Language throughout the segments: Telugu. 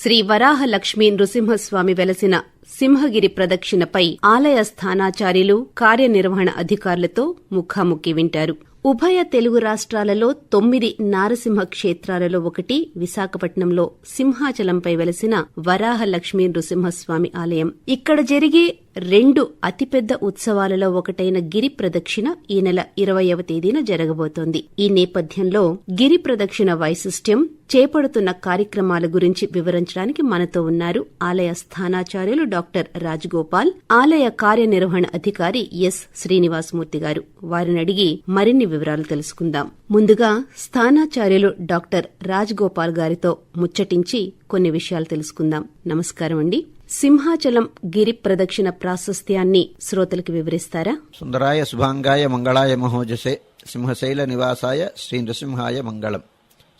శ్రీ వరాహ లక్ష్మీ నృసింహస్వామి వెలసిన సింహగిరి ప్రదక్షిణపై ఆలయ స్థానాచార్యులు కార్యనిర్వహణ అధికారులతో ముఖాముఖి వింటారు. ఉభయ తెలుగు రాష్ట్రాలలో తొమ్మిది నారసింహ క్షేత్రాలలో ఒకటి విశాఖపట్నంలో సింహాచలంపై వెలసిన వరాహ లక్ష్మీ నృసింహస్వామి ఆలయం. ఇక్కడ జరిగే రెండు అతిపెద్ద ఉత్సవాలలో ఒకటైన గిరి ప్రదక్షిణ ఈ నెల ఇరవయవ తేదీన జరగబోతోంది. ఈ నేపథ్యంలో గిరి ప్రదక్షిణ వైశిష్ట్యం చేపడుతున్న కార్యక్రమాల గురించి వివరించడానికి మనతో ఉన్నారు ఆలయ స్థానాచార్యులు డాక్టర్ రాజగోపాల్ ఆలయ కార్యనిర్వహణ అధికారి ఎస్ శ్రీనివాసమూర్తి గారు. వారిని అడిగి మరిన్ని వివరాలు తెలుసుకుందాం. ముందుగా స్థానాచార్యులు డాక్టర్ రాజగోపాల్ గారితో ముచ్చటించి కొన్ని విషయాలు తెలుసుకుందాం. నమస్కారం అండి సింహాచలం గిరి ప్రదక్షిణ ప్రాశస్త్యాన్ని శ్రోతలకు వివరిస్తారా? సుందరాయ శుభాంగాయ మంగళాయ మహోజసే సింహశైల నివాసాయ శ్రీ నృసింహాయ మంగళం.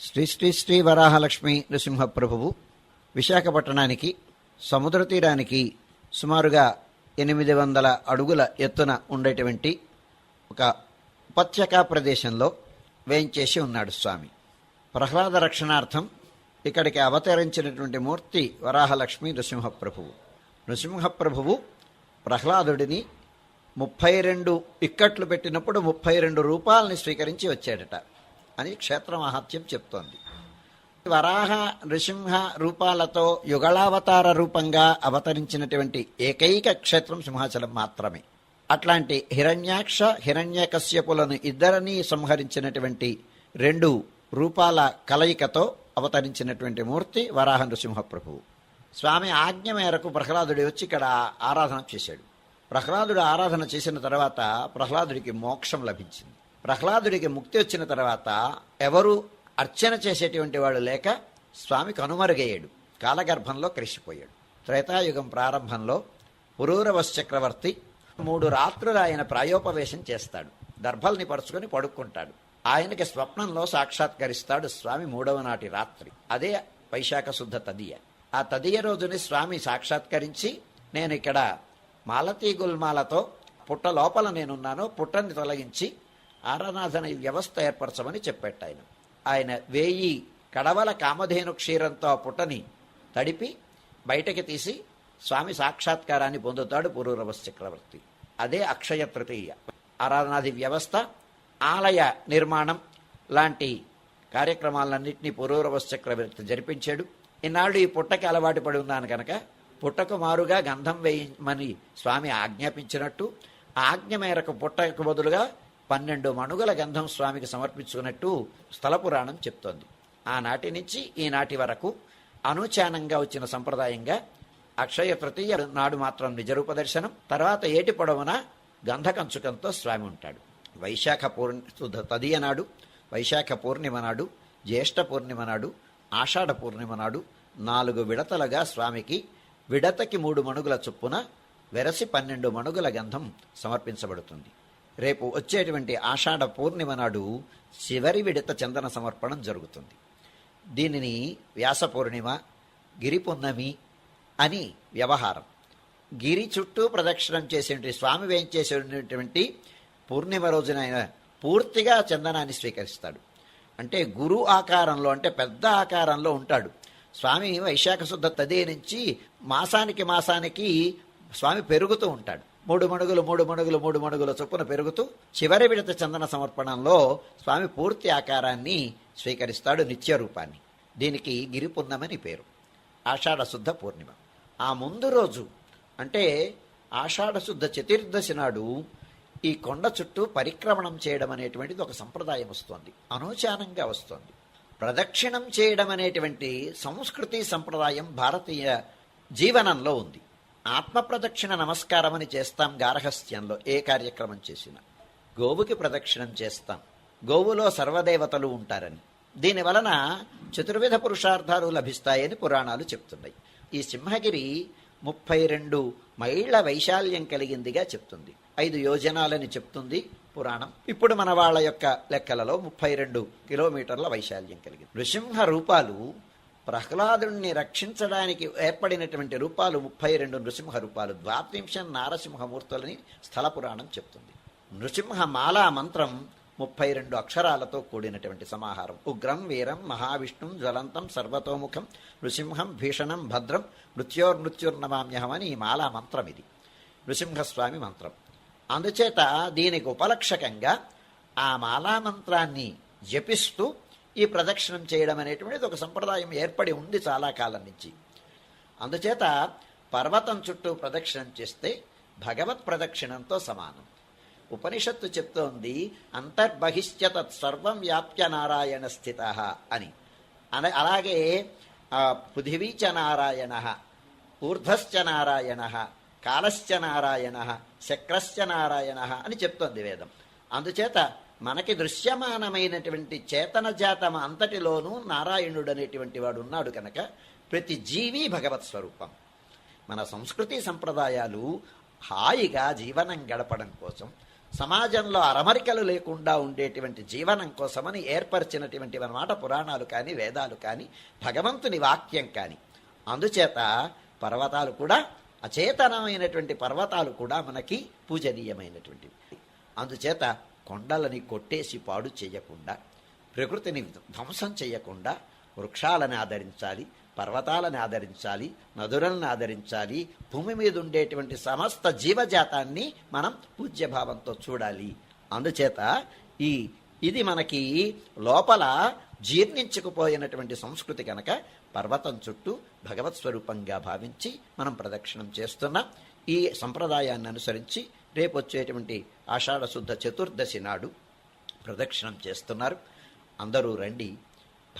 శ్రీ శ్రీ శ్రీ వరాహలక్ష్మి నృసింహ ప్రభువు విశాఖపట్టణానికి సముద్ర తీరానికి సుమారుగా ఎనిమిది వందల అడుగుల ఎత్తున ఉండేటువంటి ఒక ఉపత్యకా ప్రదేశంలో వేయించేసి ఉన్నాడు స్వామి. ప్రహ్లాద రక్షణార్థం ఇక్కడికి అవతరించినటువంటి మూర్తి వరాహలక్ష్మి నృసింహప్రభువు. నృసింహప్రభువు ప్రహ్లాదుడిని ముప్పై రెండు ఇక్కట్లు పెట్టినప్పుడు ముప్పై రెండు రూపాలని స్వీకరించి వచ్చాడట అని క్షేత్ర మహాత్యం చెప్తోంది. వరాహ నృసింహ రూపాలతో యుగళావతార రూపంగా అవతరించినటువంటి ఏకైక క్షేత్రం సింహాచలం మాత్రమే. అట్లాంటి హిరణ్యాక్ష హిరణ్యకశ్యపులను ఇద్దరినీ సంహరించినటువంటి రెండు రూపాల కలయికతో అవతరించినటువంటి మూర్తి వరాహ నృసింహ ప్రభువు స్వామి ఆజ్ఞ మేరకు ప్రహ్లాదుడి వచ్చి ఇక్కడ ఆరాధన చేశాడు. ప్రహ్లాదుడు ఆరాధన చేసిన తర్వాత ప్రహ్లాదుడికి మోక్షం లభించింది. ప్రహ్లాదుడికి ముక్తి వచ్చిన తర్వాత ఎవరు అర్చన చేసేటువంటి వాడు లేక స్వామి కనుమరుగయ్యాడు. కాలగర్భంలో కలిసిపోయాడు త్రేతాయుగం ప్రారంభంలో పురూరవశ చక్రవర్తి మూడు రాత్రులు ఆయన ప్రాయోపవేశం చేస్తాడు. దర్భల్ని పరుచుకొని పడుక్కుంటాడు ఆయనకి స్వప్నంలో సాక్షాత్కరిస్తాడు స్వామి మూడవ నాటి రాత్రి. అదే వైశాఖ శుద్ధ తదియ. ఆ తదియ రోజుని స్వామి సాక్షాత్కరించి నేను ఇక్కడ మాలతీ గుల్మాలతో పుట్ట లోపల నేనున్నాను పుట్టని తొలగించి ఆరాధన వ్యవస్థ ఏర్పరచమని చెప్పాడు ఆయన. ఆయన వేయి కడవల కామధేను క్షీరంతో ఆ పుట్టని తడిపి బయటకి తీసి స్వామి సాక్షాత్కారాన్ని పొందుతాడు పురూరవస్ చక్రవర్తి. అదే అక్షయ తృతీయ. ఆరాధనాది వ్యవస్థ ఆలయ నిర్మాణం లాంటి కార్యక్రమాలన్నింటినీ పురూరవస్ చక్రవర్తి జరిపించాడు. ఈనాడు ఈ పుట్టకి అలవాటు పడి ఉన్నాను కనుక పుట్టకు మారుగా గంధం వేయమని స్వామి ఆజ్ఞాపించినట్టు ఆజ్ఞ మేరకు పుట్టకు బదులుగా పన్నెండు మణుగల గంధం స్వామికి సమర్పించుకున్నట్టు స్థల పురాణం చెప్తోంది. ఆనాటి నుంచి ఈనాటి వరకు అనుచానంగా వచ్చిన సంప్రదాయంగా అక్షయ తృతీయ నాడు మాత్రం నిజరూప దర్శనం తర్వాత ఏటి పొడవున గంధకంచుకంతో స్వామి ఉంటాడు. వైశాఖ పూర్ణి తదియ నాడు వైశాఖ పూర్ణిమ నాడు జ్యేష్ఠ పూర్ణిమ నాడు ఆషాఢ పూర్ణిమ నాడు నాలుగు విడతలుగా స్వామికి విడతకి మూడు మణుగుల చొప్పున వెరసి పన్నెండు మణుగుల గంధం సమర్పించబడుతుంది. రేపు వచ్చేటువంటి ఆషాఢ పూర్ణిమ నాడు చివరి విడత చందన సమర్పణం జరుగుతుంది. దీనిని వ్యాస పూర్ణిమ గిరి పున్నమి అని వ్యవహారం. గిరి చుట్టూ ప్రదక్షిణం చేసేటువంటి స్వామి వేయించేసేటువంటి పూర్ణిమ రోజున ఆయన పూర్తిగా చందనాన్ని స్వీకరిస్తాడు. అంటే గురు ఆకారంలో అంటే పెద్ద ఆకారంలో ఉంటాడు. స్వామి వైశాఖ శుద్ధ తదే నుంచి మాసానికి మాసానికి స్వామి పెరుగుతూ ఉంటాడు. మూడు మణుగులు మూడు మణుగులు మూడు మణుగుల చొప్పున పెరుగుతూ చివరి విడత చందన సమర్పణంలో స్వామి పూర్తి ఆకారాన్ని స్వీకరిస్తాడు నిత్య రూపాన్ని. దీనికి గిరి పున్నమని పేరు. ఆషాఢ శుద్ధ పూర్ణిమ. ఆ ముందు రోజు అంటే ఆషాఢ శుద్ధ చతుర్దశి నాడు ఈ కొండ చుట్టూ పరిక్రమణం చేయడం అనేటువంటిది ఒక సంప్రదాయం వస్తోంది. అనూచానంగా వస్తోంది. ప్రదక్షిణం చేయడం అనేటువంటి సంస్కృతి సంప్రదాయం భారతీయ జీవనంలో ఉంది. ఆత్మ ప్రదక్షిణ నమస్కారం అని చేస్తాం గార్హస్థ్యంలో ఏ కార్యక్రమం చేసినా. గోవుకి ప్రదక్షిణం చేస్తాం. గోవులో సర్వదేవతలు ఉంటారని. దీని వలన చతుర్విధ పురుషార్థాలు లభిస్తాయని పురాణాలు చెప్తున్నాయి. ఈ సింహగిరి ముప్పై రెండు మైళ్ళ వైశాల్యం కలిగిందిగా చెప్తుంది. ఐదు యోజనాలని చెప్తుంది పురాణం. ఇప్పుడు మన వాళ్ళ యొక్క లెక్కలలో ముప్పై రెండు కిలోమీటర్ల వైశాల్యం కలిగింది. నృసింహ రూపాలు ప్రహ్లాదుణ్ణి రక్షించడానికి ఏర్పడినటువంటి రూపాలు ముప్పై రెండు నృసింహ రూపాలు ద్వాత్రింశ నారసింహమూర్తులని స్థల పురాణం చెప్తుంది. నృసింహ మాలా మంత్రం ముప్పై రెండు అక్షరాలతో కూడినటువంటి సమాహారం. ఉగ్రం వీరం మహావిష్ణుం జ్వలంతం సర్వతోముఖం నృసింహం భీషణం భద్రం మృత్యోర్మృత్యుర్నమామ్యహం అని ఈ మాలా మంత్రం ఇది. నృసింహస్వామి మంత్రం. అందుచేత దీనికి ఉపలక్షకంగా ఆ మాలా మంత్రాన్ని జపిస్తూ ఈ ప్రదక్షిణం చేయడం అనేటువంటిది ఒక సంప్రదాయం ఏర్పడి ఉంది చాలా కాలం నుంచి. అందుచేత పర్వతం చుట్టూ ప్రదక్షిణం చేస్తే భగవత్ ప్రదక్షిణంతో సమానం. ఉపనిషత్తు చెప్తోంది అంతర్బహిష్య తత్సర్వం వ్యాప్య నారాయణ స్థిత అని. అన అలాగే పృథివీచ నారాయణ ఊర్ధ్వశ్చ నారాయణ కాలశ్చ నారాయణ శక్రశ్చ నారాయణ అని చెప్తోంది వేదం. అందుచేత మనకి దృశ్యమానమైనటువంటి చేతన జాతం అంతటిలోనూ నారాయణుడు అనేటువంటి వాడు ఉన్నాడు కనుక ప్రతి జీవి భగవత్ స్వరూపం. మన సంస్కృతి సంప్రదాయాలు హాయిగా జీవనం గడపడం కోసం సమాజంలో అరమరికలు లేకుండా ఉండేటువంటి జీవనం కోసమని ఏర్పరిచినటువంటి అన్నమాట పురాణాలు కానీ వేదాలు కానీ భగవంతుని వాక్యం కానీ. అందుచేత పర్వతాలు కూడా అచేతనమైనటువంటి పర్వతాలు కూడా మనకి పూజనీయమైనటువంటివి. అందుచేత కొండలని కొట్టేసి పాడు చేయకుండా ప్రకృతిని ధ్వంసం చేయకుండా వృక్షాలను ఆదరించాలి పర్వతాలను ఆదరించాలి నదులను ఆదరించాలి భూమి మీద ఉండేటువంటి సమస్త జీవజాతాన్ని మనం పూజ్యభావంతో చూడాలి. అందుచేత ఈ ఇది మనకి లోపల జీర్ణించుకుపోయినటువంటి సంస్కృతి కనుక పర్వతం చుట్టూ భగవత్ స్వరూపంగా భావించి మనం ప్రదక్షిణం చేస్తున్నాం ఈ సంప్రదాయాన్ని అనుసరించి రేపు వచ్చేటువంటి ఆషాఢ శుద్ధ చతుర్దశి నాడు ప్రదక్షిణం చేస్తున్నారు. అందరూ రండి.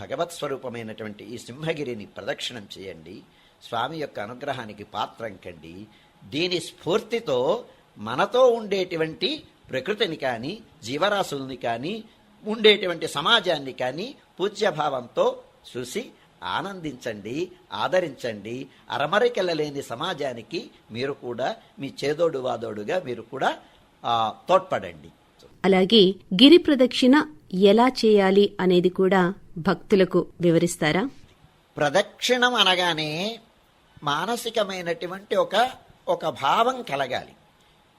భగవత్ స్వరూపమైనటువంటి ఈ సింహగిరిని ప్రదక్షిణం చేయండి. స్వామి యొక్క అనుగ్రహానికి పాత్రం కండి దీని స్ఫూర్తితో మనతో ఉండేటువంటి ప్రకృతిని కానీ జీవరాశుల్ని కానీ ఉండేటువంటి సమాజాన్ని కానీ పూజ్యభావంతో చూసి ఆనందించండి ఆదరించండి. అరమరికెళ్ళలేని సమాజానికి మీరు కూడా మీ చేదోడు వాదోడుగా మీరు కూడా తోడ్పడండి. అలాగే గిరి ప్రదక్షిణ ఎలా చేయాలి అనేది కూడా భక్తులకు వివరిస్తారా? ప్రదక్షిణం అనగానే మానసికమైనటువంటి ఒక ఒక భావం కలగాలి.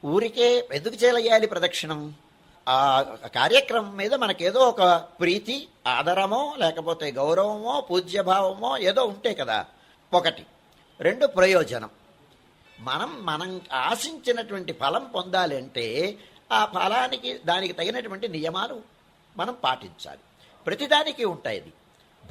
ఊరికే ఎందుకు చేయాలి ప్రదక్షిణం? ఆ కార్యక్రమం మీద మనకేదో ఒక ప్రీతి ఆదరమో లేకపోతే గౌరవమో పూజ్యభావమో ఏదో ఉంటే కదా ఒకటి. రెండు ప్రయోజనం. మనం మనం ఆశించినటువంటి ఫలం పొందాలి అంటే ఆ ఫలానికి దానికి తగినటువంటి నియమాలు మనం పాటించాలి. ప్రతిదానికి ఉంటాయి ఇది.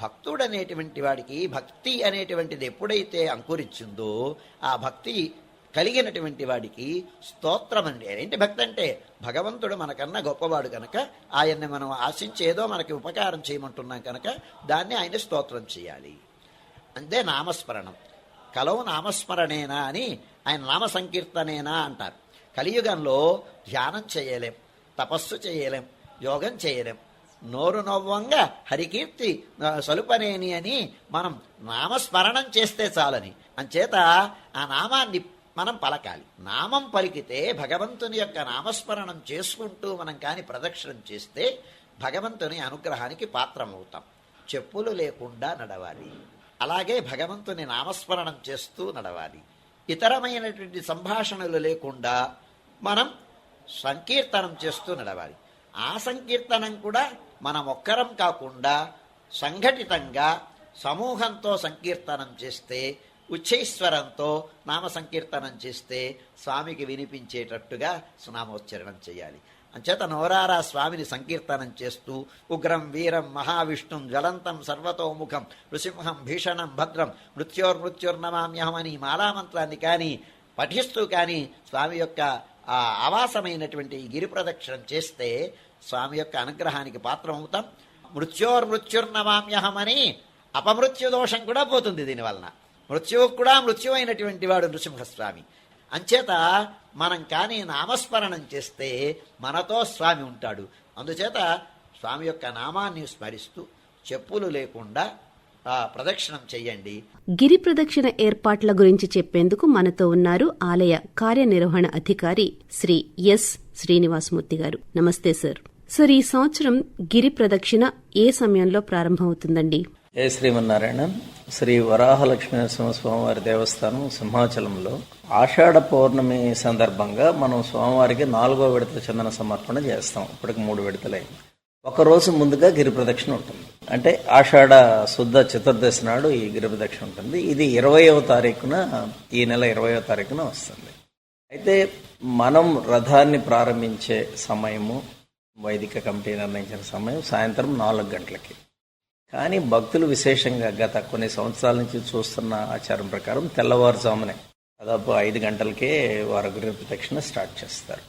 భక్తుడు అనేటువంటి వాడికి భక్తి అనేటువంటిది ఎప్పుడైతే అంకురించిందో ఆ భక్తి కలిగినటువంటి వాడికి స్తోత్రం అండి ఏంటి భక్తి అంటే భగవంతుడు మనకన్నా గొప్పవాడు కనుక ఆయన్ని మనం ఆశించి ఏదో మనకి ఉపకారం చేయమంటున్నాం కనుక దాన్ని ఆయన స్తోత్రం చేయాలి. అంతే నామస్మరణం. కలవు నామస్మరణేనా అని ఆయన నామ సంకీర్తనేనా అంటారు. కలియుగంలో ధ్యానం చేయలేం తపస్సు చేయలేం యోగం చేయలేం. నోరు నవ్వంగా హరికీర్తి సలుపనేని అని మనం నామస్మరణం చేస్తే చాలని. అంచేత ఆ నామాన్ని మనం పలకాలి. నామం పలికితే భగవంతుని యొక్క నామస్మరణం చేసుకుంటూ మనం కాని ప్రదక్షిణం చేస్తే భగవంతుని అనుగ్రహానికి పాత్రమవుతాం. చెప్పులు లేకుండా నడవాలి. అలాగే భగవంతుని నామస్మరణం చేస్తూ నడవాలి. ఇతరమైనటువంటి సంభాషణలు లేకుండా మనం సంకీర్తనం చేస్తూ నడవాలి. ఆ సంకీర్తనం కూడా మనం ఒక్కరం కాకుండా సంఘటితంగా సమూహంతో సంకీర్తనం చేస్తే ఉచ్చైశ్వరంతో నామ సంకీర్తనం చేస్తే స్వామికి వినిపించేటట్టుగా సునామోచ్చరణం చేయాలి. అంచేత నోరారా స్వామిని సంకీర్తనం చేస్తూ ఉగ్రం వీరం మహావిష్ణుం జ్వలంతం సర్వతోముఖం నృసింహం భీషణం భద్రం మృత్యోర్మృత్యుర్నమామ్యహం అని మాలామంత్రాన్ని కానీ పఠిస్తూ కానీ స్వామి యొక్క ఆ ఆవాసమైనటువంటి గిరి ప్రదక్షిణం చేస్తే స్వామి యొక్క అనుగ్రహానికి పాత్రం అవుతాం మృత్యోర్మృత్యుర్నమామ్యహం అని అపమృత్యు దోషం కూడా పోతుంది దీనివలన. మృత్యువు కూడా మృత్యువైనటువంటి వాడు నృసింహస్వామి. అంచేత మనం కానీ నామస్మరణం చేస్తే మనతో స్వామి ఉంటాడు. అందుచేత స్వామి యొక్క నామాన్ని స్మరిస్తూ చెప్పులు లేకుండా ప్రదక్షిణం చెయ్యండి. గిరి ప్రదక్షిణ ఏర్పాట్ల గురించి చెప్పేందుకు మనతో ఉన్నారు ఆలయ కార్యనిర్వహణ అధికారి శ్రీ ఎస్ శ్రీనివాసమూర్తి గారు. నమస్తే సార్. సార్ ఈ సంవత్సరం గిరి ప్రదక్షిణ ఏ సమయంలో ప్రారంభమవుతుందండి? ఏ శ్రీమన్నారాయణ శ్రీ వరాహలక్ష్మీ స్వామివారి దేవస్థానం సింహాచలంలో ఆషాఢ పౌర్ణమి సందర్భంగా మనం స్వామివారికి నాలుగో విడత చందన సమర్పణ చేస్తాం. ఇప్పటికి మూడు విడతలైంది ఒక రోజు ముందుగా గిరి ప్రదక్షిణ ఉంటుంది. అంటే ఆషాఢ శుద్ధ చతుర్దశి నాడు ఈ గిరి ప్రదక్షిణ ఉంటుంది. ఇది ఇరవయవ తారీఖున ఈ నెల ఇరవయవ తారీఖున వస్తుంది. అయితే మనం రథాన్ని ప్రారంభించే సమయము వైదిక కమిటీ నిర్ణయించిన సమయం సాయంత్రం నాలుగు గంటలకి. కానీ భక్తులు విశేషంగా గత కొన్ని సంవత్సరాల నుంచి చూస్తున్న ఆచారం ప్రకారం తెల్లవారుజామునే దాదాపు ఐదు గంటలకే వారు గిరి ప్రదక్షిణ స్టార్ట్ చేస్తారు.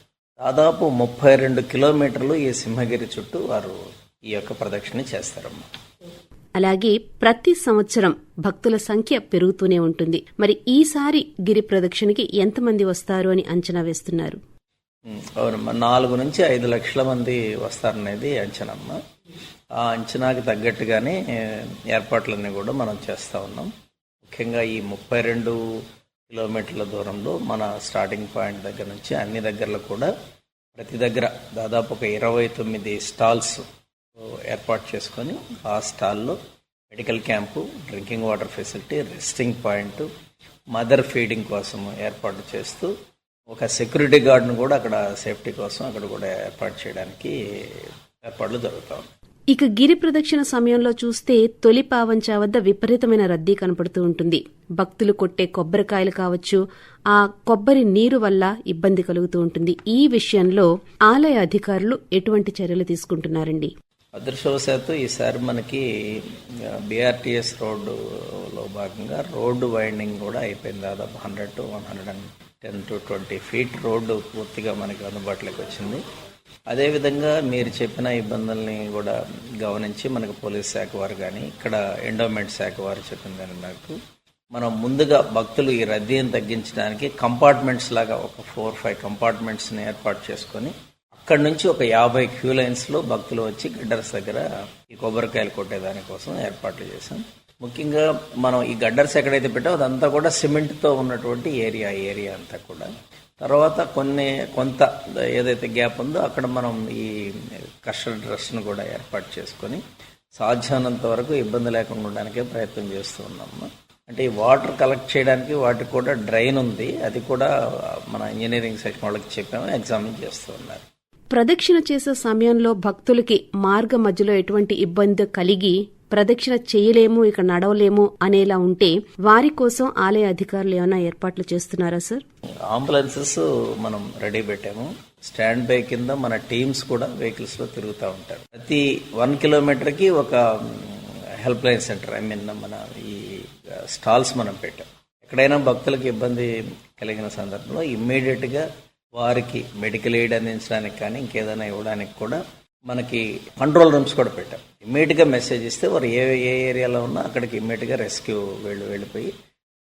దాదాపు ముప్పై రెండు కిలోమీటర్లు ఈ సింహగిరి చుట్టూ వారు ఈ యొక్క ప్రదక్షిణ చేస్తారమ్మా. అలాగే ప్రతి సంవత్సరం భక్తుల సంఖ్య పెరుగుతూనే ఉంటుంది. మరి ఈసారి గిరి ప్రదక్షిణకి ఎంతమంది వస్తారు అని అంచనా వేస్తున్నారు? అవునమ్మా నాలుగు నుంచి ఐదు లక్షల మంది వస్తారనేది అంచనమ్మా. ఆ అంచనాకి తగ్గట్టుగానే ఏర్పాట్లన్నీ కూడా మనం చేస్తూ ఉన్నాం. ముఖ్యంగా ఈ ముప్పై రెండు కిలోమీటర్ల దూరంలో మన స్టార్టింగ్ పాయింట్ దగ్గర నుంచి అన్ని దగ్గరలో కూడా ప్రతి దగ్గర దాదాపు ఒక ఇరవై తొమ్మిది స్టాల్స్ ఏర్పాటు చేసుకొని ఆ స్టాల్లో medical camp drinking water facility resting point mother feeding కోసం ఏర్పాటు చేస్తూ ఒక సెక్యూరిటీ గార్డ్ను కూడా అక్కడ సేఫ్టీ కోసం అక్కడ కూడా ఏర్పాటు చేయడానికి ఏర్పాట్లు జరుగుతూ ఉన్నాయి. ఇక గిరి ప్రదక్షిణ సమయంలో చూస్తే తొలి పావంచా వద్ద విపరీతమైన రద్దీ కనపడుతూ ఉంటుంది. భక్తులు కొట్టే కొబ్బరికాయలు కావచ్చు ఆ కొబ్బరి నీరు వల్ల ఇబ్బంది కలుగుతూ ఉంటుంది. ఈ విషయంలో ఆలయ అధికారులు ఎటువంటి చర్యలు తీసుకుంటున్నారండి? అదృష్టవశాత్తు ఈసారి మనకి బీఆర్టీఎస్ రోడ్డులో భాగంగా రోడ్డు వైండింగ్ కూడా అయిపోయింది. దాదాపు hundred to one hundred and ten to twenty feet road పూర్తిగా మనకి అందుబాటులోకి వచ్చింది. అదేవిధంగా మీరు చెప్పిన ఇబ్బందుల్ని కూడా గమనించి మనకు పోలీస్ శాఖ వారు కానీ ఇక్కడ ఎండోమెంట్ శాఖ వారు చెప్పిన దాని మేరకు మనం ముందుగా భక్తులు ఈ రద్దీని తగ్గించడానికి కంపార్ట్మెంట్స్ లాగా ఒక ఫోర్ ఫైవ్ కంపార్ట్మెంట్స్ని ఏర్పాటు చేసుకొని అక్కడ నుంచి ఒక యాభై క్యూ లైన్స్లో భక్తులు వచ్చి గడ్డర్స్ దగ్గర ఈ కొబ్బరికాయలు కొట్టేదాని కోసం ఏర్పాట్లు చేశాం. ముఖ్యంగా మనం ఈ గడ్డర్స్ ఎక్కడైతే పెట్టామో అదంతా కూడా సిమెంట్తో ఉన్నటువంటి ఏరియా ఏరియా అంతా కూడా. తర్వాత కొన్ని కొంత ఏదైతే గ్యాప్ ఉందో అక్కడ మనం ఈ కస్టర్డ్ డ్రెస్ను కూడా ఏర్పాటు చేసుకొని సాధ్యమైనంత వరకు ఇబ్బంది లేకుండా ఉండడానికే ప్రయత్నం చేస్తూ ఉన్నాము. అంటే ఈ వాటర్ కలెక్ట్ చేయడానికి వాటికి కూడా డ్రైన్ ఉంది. అది కూడా మన ఇంజనీరింగ్ సెక్షన్ వాళ్ళకి చెప్పాము ఎగ్జామిన్ చేస్తూ ఉన్నారు. ప్రదక్షిణ చేసే సమయంలో భక్తులకి మార్గ మధ్యలో ఎటువంటి ఇబ్బంది కలిగి ప్రదక్షిణ చేయలేము ఇక నడవలేము అనేలా ఉంటే వారి కోసం ఆలయ అధికారులు ఏమైనా ఏర్పాట్లు చేస్తున్నారా సార్? అంబులెన్సెస్ మనం రెడీ పెట్టాము. స్టాండ్ బై కింద మన టీమ్స్ కూడా వెహికల్స్లో తిరుగుతూ ఉంటారు. ప్రతి వన్ కిలోమీటర్కి ఒక help line center I mean మన ఈ స్టాల్స్ మనం పెట్టాం. ఎక్కడైనా భక్తులకు ఇబ్బంది కలిగిన సందర్భంలో ఇమ్మీడియట్గా వారికి మెడికల్ ఎయిడ్ అందించడానికి కానీ ఇంకేదైనా ఇవ్వడానికి కూడా మనకి కంట్రోల్ రూమ్స్ కూడా పెట్టాం. ఇమ్మీడియట్గా మెసేజ్ ఇస్తే వారు ఏ ఏ ఏరియాలో ఉన్నా అక్కడికి ఇమ్మీడియట్గా రెస్క్యూ వెళ్ళి వెళ్ళిపోయి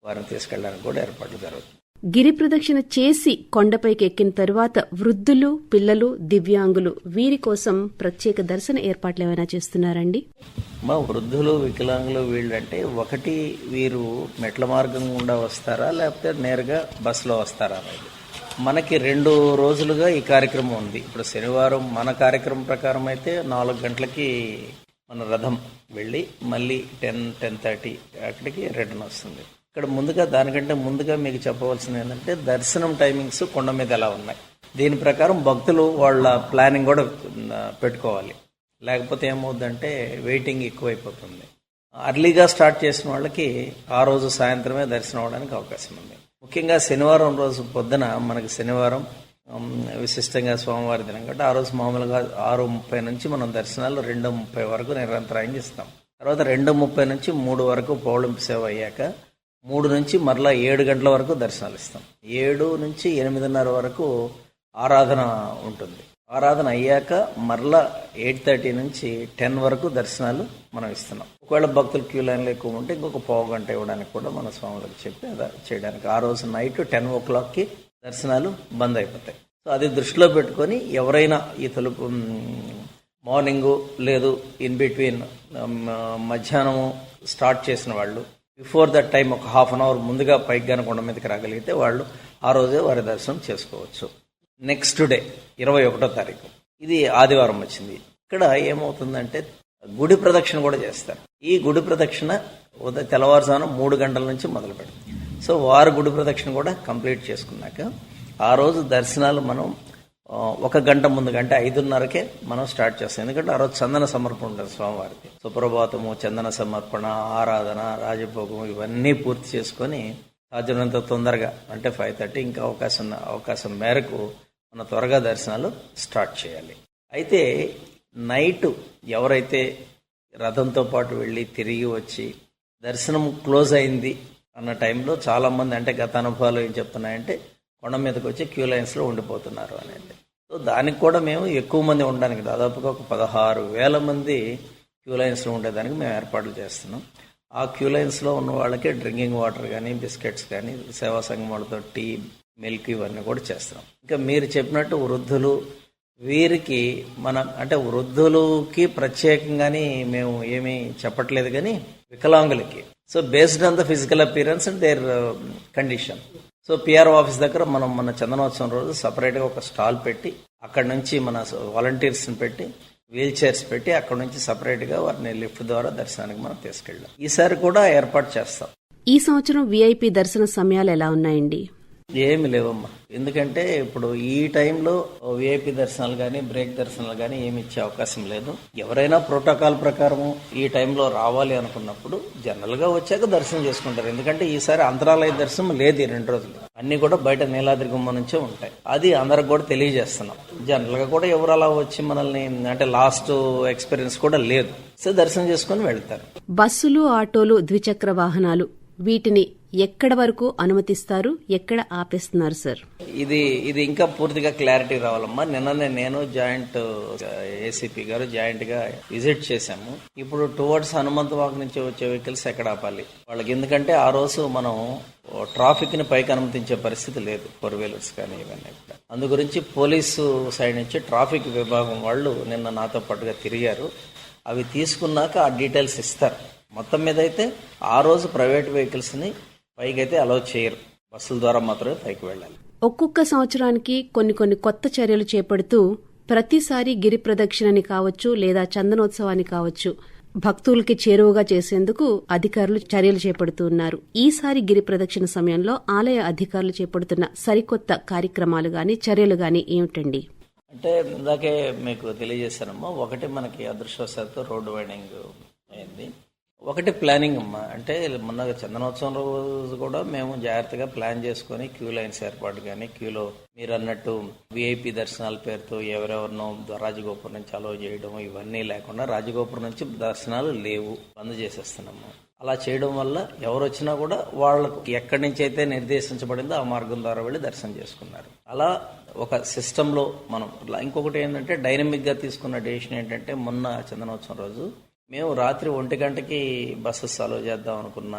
వారిని తీసుకెళ్ళడానికి కూడా ఏర్పాట్లు జరుగుతుంది గిరి ప్రదక్షిణ చేసి కొండపైకి ఎక్కిన తరువాత వృద్ధులు పిల్లలు దివ్యాంగులు వీరి కోసం ప్రత్యేక దర్శన ఏర్పాట్లు ఏమైనా చేస్తున్నారండి? మా వృద్ధులు వికలాంగులు వీళ్ళంటే ఒకటి వీరు మెట్ల మార్గం గుండా వస్తారా లేకపోతే నేరుగా బస్సులో వస్తారా అనేది? మనకి రెండు రోజులుగా ఈ కార్యక్రమం ఉంది. ఇప్పుడు శనివారం మన కార్యక్రమం ప్రకారం అయితే నాలుగు గంటలకి మన రథం వెళ్ళి మళ్ళీ టెన్ టెన్ థర్టీ అక్కడికి రిటర్న్ వస్తుంది. ఇక్కడ ముందుగా దానికంటే ముందుగా మీకు చెప్పవలసింది ఏంటంటే దర్శనం టైమింగ్స్ కొండ మీద ఎలా ఉన్నాయి. దీని ప్రకారం భక్తులు వాళ్ళ ప్లానింగ్ కూడా పెట్టుకోవాలి. లేకపోతే ఏమవుద్దంటే వెయిటింగ్ ఎక్కువైపోతుంది. అర్లీగా స్టార్ట్ చేసిన వాళ్ళకి ఆ రోజు సాయంత్రమే దర్శనం అవడానికి అవకాశం ఉంది. ముఖ్యంగా శనివారం రోజు పొద్దున మనకి శనివారం విశిష్టంగా స్వామివారి దినం. కాబట్టి ఆ రోజు మామూలుగా ఆరు ముప్పై నుంచి మనం దర్శనాలు రెండు ముప్పై వరకు నిరంతరాయంగా ఇస్తాం తర్వాత రెండు ముప్పై నుంచి మూడు వరకు పౌళింపు సేవ అయ్యాక మూడు నుంచి మరలా ఏడు గంటల వరకు దర్శనాలు ఇస్తాం. ఏడు నుంచి ఎనిమిదిన్నర వరకు ఆరాధన ఉంటుంది. ఆరాధన అయ్యాక మరలా ఎయిట్ థర్టీ నుంచి టెన్ వరకు దర్శనాలు మనం ఇస్తున్నాం. ఒకవేళ భక్తులు క్యూ లైన్లో ఎక్కువ ఉంటే ఇంకొక పావు గంట ఇవ్వడానికి కూడా మన స్వాములకు చెప్పి అది చేయడానికి. ఆ రోజు నైట్ టెన్ ఓ క్లాక్కి దర్శనాలు బంద్ అయిపోతాయి. సో అది దృష్టిలో పెట్టుకొని ఎవరైనా ఈ తలుపు మార్నింగ్ లేదు ఇన్ బిట్వీన్ మధ్యాహ్నం స్టార్ట్ చేసిన వాళ్ళు బిఫోర్ దట్ టైం ఒక హాఫ్ అన్ అవర్ ముందుగా పైకి గాని కొండ మీదకి రాగలిగితే వాళ్ళు ఆ రోజే వారి దర్శనం చేసుకోవచ్చు. నెక్స్ట్ డే ఇరవై ఒకటో తారీఖు. ఇది ఆదివారం వచ్చింది. ఇక్కడ ఏమవుతుందంటే గుడి ప్రదక్షిణ కూడా చేస్తారు. ఈ గుడి ప్రదక్షిణ ఉదయం తెల్లవారుజామున మూడు గంటల నుంచి మొదలు పెడతాం సో వారు గుడి ప్రదక్షిణ కూడా కంప్లీట్ చేసుకున్నాక ఆ రోజు దర్శనాలు మనం ఒక గంట ముందు గంట ఐదున్నరకే మనం స్టార్ట్ చేస్తాం. ఎందుకంటే ఆ రోజు చందన సమర్పణ ఉంటుంది స్వామివారికి సుప్రభాతము చందన సమర్పణ ఆరాధన రాజభోగం ఇవన్నీ పూర్తి చేసుకొని సాధ్యమైనంత తొందరగా అంటే ఫైవ్ థర్టీ ఇంకా అవకాశం అవకాశం మేరకు మన త్వరగా దర్శనాలు స్టార్ట్ చేయాలి. అయితే నైట్ ఎవరైతే రథంతో పాటు వెళ్ళి తిరిగి వచ్చి దర్శనం క్లోజ్ అయింది అన్న టైంలో చాలామంది అంటే గత అనుభవాలు ఏం చెప్తున్నాయంటే కొండ మీదకి వచ్చి క్యూ లైన్స్లో ఉండిపోతున్నారు అనేది సో దానికి కూడా మేము ఎక్కువ మంది ఉండడానికి దాదాపుగా ఒక పదహారు వేల మంది క్యూ లైన్స్లో ఉండేదానికి మేము ఏర్పాట్లు చేస్తున్నాం. ఆ క్యూ లైన్స్లో ఉన్న వాళ్ళకి డ్రింకింగ్ వాటర్ కానీ బిస్కెట్స్ కానీ సేవా సంఘం వాళ్ళతో టీ మిల్క్ ఇవన్నీ కూడా చేస్తాం. ఇంకా మీరు చెప్పినట్టు వృద్ధులు వీరికి మనం అంటే వృద్ధులకి ప్రత్యేకంగాని మేము ఏమీ చెప్పట్లేదు కానీ వికలాంగులకి. So based on the physical appearance and their condition so PR office దగ్గర మనం మన చందనోత్సవం రోజు సపరేట్గా ఒక స్టాల్ పెట్టి అక్కడ నుంచి మన వాలంటీర్స్ని పెట్టి వీల్ చైర్స్ పెట్టి అక్కడ నుంచి సపరేట్గా వారిని లిఫ్ట్ ద్వారా దర్శనానికి మనం తీసుకెళ్ళాం. ఈసారి కూడా ఏర్పాటు చేస్తాం. ఈ సంవత్సరం వీఐపీ దర్శన సమయాలు ఎలా ఉన్నాయండి? ఏమి లేవమ్మా. ఎందుకంటే ఇప్పుడు ఈ టైంలో విఐపి దర్శనాలు కానీ బ్రేక్ దర్శనాలు కానీ ఏమి ఇచ్చే అవకాశం లేదు. ఎవరైనా ప్రోటోకాల్ ప్రకారము ఈ టైంలో రావాలి అనుకున్నప్పుడు జనరల్గా వచ్చాక దర్శనం చేసుకుంటారు. ఎందుకంటే ఈసారి అంతరాలయ దర్శనం లేదు ఈ రెండు రోజులు. అన్ని కూడా బయట నీలాద్రి గుమ్మ నుంచే ఉంటాయి. అది అందరికి కూడా తెలియజేస్తున్నాం. జనరల్గా కూడా ఎవరు అలా వచ్చి మనల్ని అంటే లాస్ట్ ఎక్స్పీరియన్స్ కూడా లేదు. సో దర్శనం చేసుకుని వెళ్తారు. బస్సులు ఆటోలు ద్విచక్ర వాహనాలు వీటిని ఎక్కడ వరకు అనుమతిస్తారు? ఎక్కడ ఆపేస్తున్నారు సార్ ఇది ఇది ఇంకా పూర్తిగా క్లారిటీ రావాలమ్మా. నిన్ననే నేను జాయింట్ ఏసీపీ గారు జాయింట్గా విజిట్ చేశాము. ఇప్పుడు టువర్డ్స్ హనుమంతవాక్ నుంచి వచ్చే వెహికల్స్ ఎక్కడ ఆపాలి? వాళ్ళకి ఎందుకంటే ఆ రోజు మనం ట్రాఫిక్ని పైకి అనుమతించే పరిస్థితి లేదు. ఫోర్ వీలర్స్ కానీ ఇవన్నీ కూడా. అందు గురించి పోలీసు సైడ్ నుంచి ట్రాఫిక్ విభాగం వాళ్ళు నిన్న నాతో పాటుగా తిరిగారు. అవి తీసుకున్నాక ఆ డీటెయిల్స్ ఇస్తారు. మొత్తం మీద అయితే ఆ రోజు ప్రైవేట్ వెహికల్స్ని పైకి అయితే అలౌ చేయరు. బస్సుల ద్వారా మాత్రమే పైకి వెళ్ళాలి. ఒక్కొక్క సంవత్సరానికి కొన్ని కొన్ని కొత్త చర్యలు చేపడుతూ ప్రతిసారి గిరి ప్రదక్షిణని కావచ్చు లేదా చందనోత్సవాన్ని కావచ్చు భక్తులకి చేరువగా చేసేందుకు అధికారులు చర్యలు చేపడుతున్నారు ఈసారి గిరి ప్రదక్షిణ సమయంలో ఆలయ అధికారులు చేపడుతున్న సరికొత్త కార్యక్రమాలు గాని చర్యలు గాని ఏమిటండి? అంటే ఇందాకే మీకు తెలియజేశానమ్మా ఒకటి మనకి అదృష్టవశాత్తు రోడ్డు వైండింగ్ అయింది. ఒకటి ప్లానింగ్ అమ్మా. అంటే మొన్న చందనోత్సవం రోజు కూడా మేము జాగ్రత్తగా ప్లాన్ చేసుకొని క్యూ లైన్స్ ఏర్పాటు కానీ క్యూలో మీరు అన్నట్టు విఐపి దర్శనాల పేరుతో ఎవరెవరినో రాజగోపురం నుంచి అలో చేయడం ఇవన్నీ లేకుండా రాజగోపురం నుంచి దర్శనాలు లేవు. బంద్ చేసేస్తున్నాము. అలా చేయడం వల్ల ఎవరు వచ్చినా కూడా వాళ్ళకు ఎక్కడి నుంచి అయితే నిర్దేశించబడిందో ఆ మార్గం ద్వారా వెళ్ళి దర్శనం చేసుకున్నారు. అలా ఒక సిస్టంలో మనం ఇంకొకటి ఏంటంటే డైనమిక్గా తీసుకున్న డెసిషన్ ఏంటంటే మొన్న చందనోత్సవం రోజు మేము రాత్రి ఒంటి గంటకి బస్సెస్ అలో చేద్దాం అనుకున్న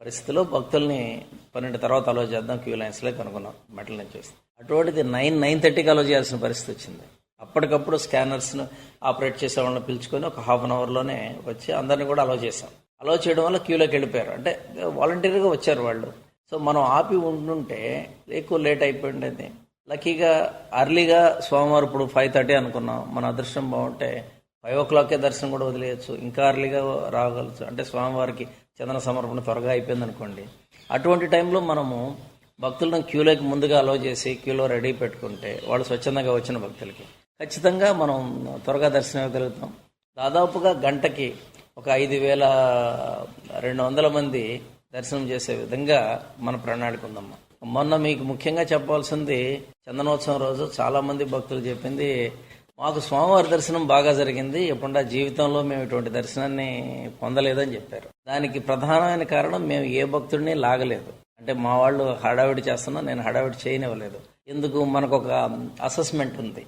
పరిస్థితిలో భక్తుల్ని పన్నెండు తర్వాత అలో చేద్దాం క్యూ లైన్స్లో కనుక్కున్నాం. మెట్ల నుంచి వస్తే. అటువంటిది నైన్ నైన్ థర్టీకి అలో చేయాల్సిన పరిస్థితి వచ్చింది. అప్పటికప్పుడు స్కానర్స్ను ఆపరేట్ చేసే వాళ్ళని పిలుచుకొని ఒక హాఫ్ అన్ అవర్లోనే వచ్చి అందరిని కూడా అలో చేసాం అలో చేయడం వల్ల క్యూలోకి వెళ్ళిపోయారు. అంటే వాలంటీర్గా వచ్చారు వాళ్ళు. సో మనం ఆపి ఉంటుంటే ఎక్కువ లేట్ అయిపోయింది లక్కీగా అర్లీగా సోమవారం ఇప్పుడు ఫైవ్ థర్టీ అనుకున్నాం. మన అదృష్టం బాగుంటే ఫైవ్ ఓ క్లాక్కే దర్శనం కూడా వదిలేయచ్చు. ఇంకా అర్లీగా రాగలచ్చు అంటే స్వామివారికి చందన సమర్పణ త్వరగా అయిపోయింది అనుకోండి అటువంటి టైంలో మనము భక్తులను క్యూలోకి ముందుగా అలో చేసి క్యూలో రెడీ పెట్టుకుంటే వాళ్ళు స్వచ్ఛందంగా వచ్చిన భక్తులకి. ఖచ్చితంగా మనం త్వరగా దర్శనం ఇవ్వగలుగుతాం. దాదాపుగా గంటకి ఒక ఐదు వేల రెండు వందల మంది దర్శనం చేసే విధంగా మన ప్రణాళిక ఉందమ్మా. మొన్న మీకు ముఖ్యంగా చెప్పాల్సింది చందనోత్సవం రోజు చాలా మంది భక్తులు చెప్పింది మాకు స్వామివారి దర్శనం బాగా జరిగింది. ఎప్పుడా జీవితంలో మేము ఇటువంటి దర్శనాన్ని పొందలేదని చెప్పారు. దానికి ప్రధానమైన కారణం మేము ఏ భక్తుడిని లాగలేదు. అంటే మా వాళ్ళు హడావిడి చేస్తున్నా నేను హడావిడి చేయనివ్వలేదు. ఎందుకు? మనకు ఒక అసెస్మెంట్ ఉంది.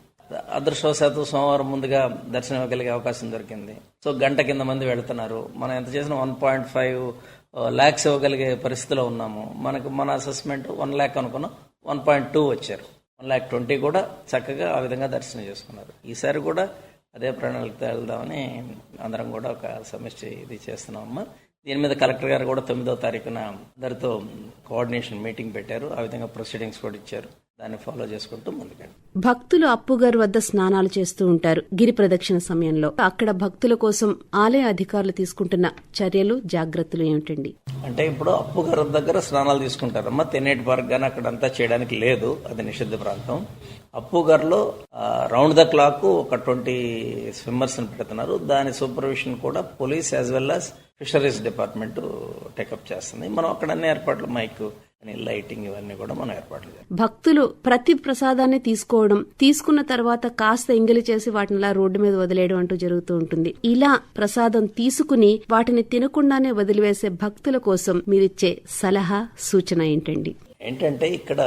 అదృష్టవశాత్తు సోమవారం ముందుగా దర్శనం ఇవ్వగలిగే అవకాశం దొరికింది. సో గంట కింద మంది వెళుతున్నారు. మనం ఎంత చేసినా వన్ పాయింట్ ఫైవ్ ల్యాక్స్ ఇవ్వగలిగే పరిస్థితిలో ఉన్నాము. మనకు మన అసెస్మెంట్ వన్ ల్యాక్ అనుకున్నాం వన్ పాయింట్ టూ వచ్చారు. వన్ ల్యాక్ ట్వంటీ కూడా చక్కగా ఆ విధంగా దర్శనం చేసుకున్నారు. ఈసారి కూడా అదే ప్రణాళికతో వెళ్దామని అందరం కూడా ఒక సమిష్టి ఇది చేస్తున్నామమ్మా. దీని మీద కలెక్టర్ గారు కూడా తొమ్మిదో తారీఖున అందరితో కోఆర్డినేషన్ మీటింగ్ పెట్టారు. ఆ విధంగా ప్రొసీడింగ్స్ కూడా ఇచ్చారు. దాన్ని ఫాలో చేసుకుంటూ ముందుకెళ్ళి. భక్తులు అప్పుగారు వద్ద స్నానాలు చేస్తూ ఉంటారు. గిరి ప్రదక్షిణ సమయంలో. అక్కడ భక్తుల కోసం ఆలయ అధికారులు తీసుకుంటున్న చర్యలు జాగ్రత్తలు ఏమిటండి? అంటే ఇప్పుడు అప్పు గారి దగ్గర స్నానాలు తీసుకుంటారమ్మా. తెన్నేటి పార్క్ కానీ అక్కడంతా చేయడానికి లేదు. అది నిషిద్ధ ప్రాంతం. అప్పు గారిలో రౌండ్ ద క్లాక్ ఒక ట్వంటీ స్విమ్మర్స్ పెడుతున్నారు. దాని సూపర్విజన్ కూడా police as well as fisheries department take up చేస్తుంది. మనం అక్కడ అన్ని ఏర్పాట్లు మైక్ లైటింగ్ ఇవన్నీ కూడా మనం ఏర్పాట్లు భక్తులు ప్రతి ప్రసాదాన్ని తీసుకోవడం తీసుకున్న తర్వాత కాస్త ఎంగిలి చేసి వాటిని అలా రోడ్డు మీద వదిలేయడం అంటూ జరుగుతూ ఉంటుంది. ఇలా ప్రసాదం తీసుకుని వాటిని తినకుండానే వదిలివేసే భక్తుల కోసం మీరిచ్చే సలహా సూచన ఏంటండి? ఏంటంటే ఇక్కడ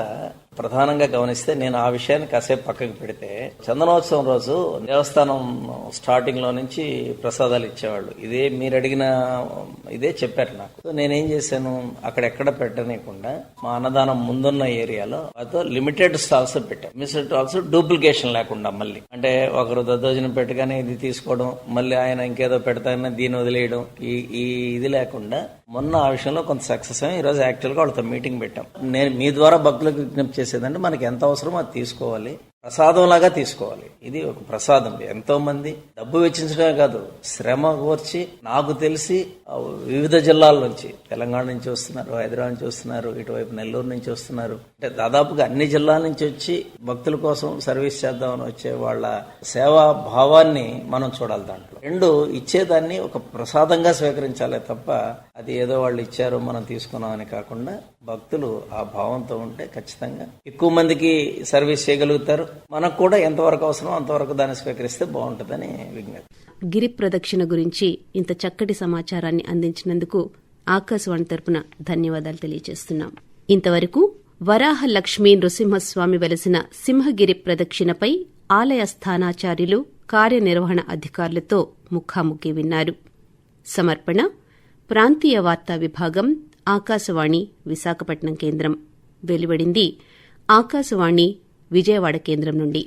ప్రధానంగా గమనిస్తే నేను ఆ విషయాన్ని కాసేపు పక్కకు పెడితే చందనోత్సవం రోజు దేవస్థానం స్టార్టింగ్లో నుంచి ప్రసాదాలు ఇచ్చేవాళ్ళు. ఇదే మీరు అడిగిన ఇదే చెప్పారు నాకు. సో నేనేం చేశాను అక్కడ ఎక్కడ పెట్టనీయకుండా మా అన్నదానం ముందున్న ఏరియాలో అదో లిమిటెడ్ స్టాల్స్ పెట్టాం. లిమిటెడ్ స్టాల్స్ డూప్లికేషన్ లేకుండా మళ్ళీ. అంటే ఒకరు దద్దోజనం పెట్టగానే ఇది తీసుకోవడం మళ్ళీ ఆయన ఇంకేదో పెడతానని దీన్ని వదిలేయడం ఈ ఈ ఇది లేకుండా మొన్న ఆ విషయంలో కొంత సక్సెస్ అయ్యి ఈరోజు యాక్చువల్గా వాళ్ళతో మీటింగ్ పెట్టాం. నేను మీ ద్వారా భక్తులకు విజ్ఞప్తి చేసేదంటే మనకి ఎంత అవసరమో అది తీసుకోవాలి. ప్రసాదం లాగా తీసుకోవాలి. ఇది ఒక ప్రసాదం. ఎంతో మంది డబ్బు వెచ్చించడమే కాదు శ్రమ కోర్చి నాకు తెలిసి వివిధ జిల్లాల నుంచి తెలంగాణ నుంచి వస్తున్నారు హైదరాబాద్ నుంచి వస్తున్నారు ఇటువైపు నెల్లూరు నుంచి వస్తున్నారు. అంటే దాదాపుగా అన్ని జిల్లాల నుంచి వచ్చి భక్తుల కోసం సర్వీస్ చేద్దామని వచ్చే వాళ్ళ సేవా భావాన్ని మనం చూడాలి దాంట్లో. రెండు ఇచ్చేదాన్ని ఒక ప్రసాదంగా స్వీకరించాలి తప్ప అది ఏదో వాళ్ళు ఇచ్చారు మనం తీసుకున్నామని కాకుండా భక్తులు ఆ భావంతో ఉంటే ఖచ్చితంగా ఎక్కువ మందికి సర్వీస్ చేయగలుగుతారు. మనకు కూడా ఎంతవరకు అవసరం అంతవరకు దాన్ని స్వీకరిస్తే బాగుంటుందని విజ్ఞప్తి. గిరి ప్రదక్షిణ గురించి ఇంత చక్కటి సమాచారాన్ని అందించినందుకు ఆకాశవాణి తరపున ధన్యవాదాలు తెలియజేస్తున్నాం. ఇంతవరకు వరాహ లక్ష్మీ నృసింహస్వామి వెలసిన సింహగిరి ప్రదక్షిణపై ఆలయ స్థానాచార్యులు కార్యనిర్వహణ అధికారులతో ముఖాముఖి విన్నారు. సమర్పణ ప్రాంతీయ వార్తా విభాగం ఆకాశవాణి విశాఖపట్నం కేంద్రం. వెలువడింది ఆకాశవాణి విజయవాడ కేంద్రం నుండి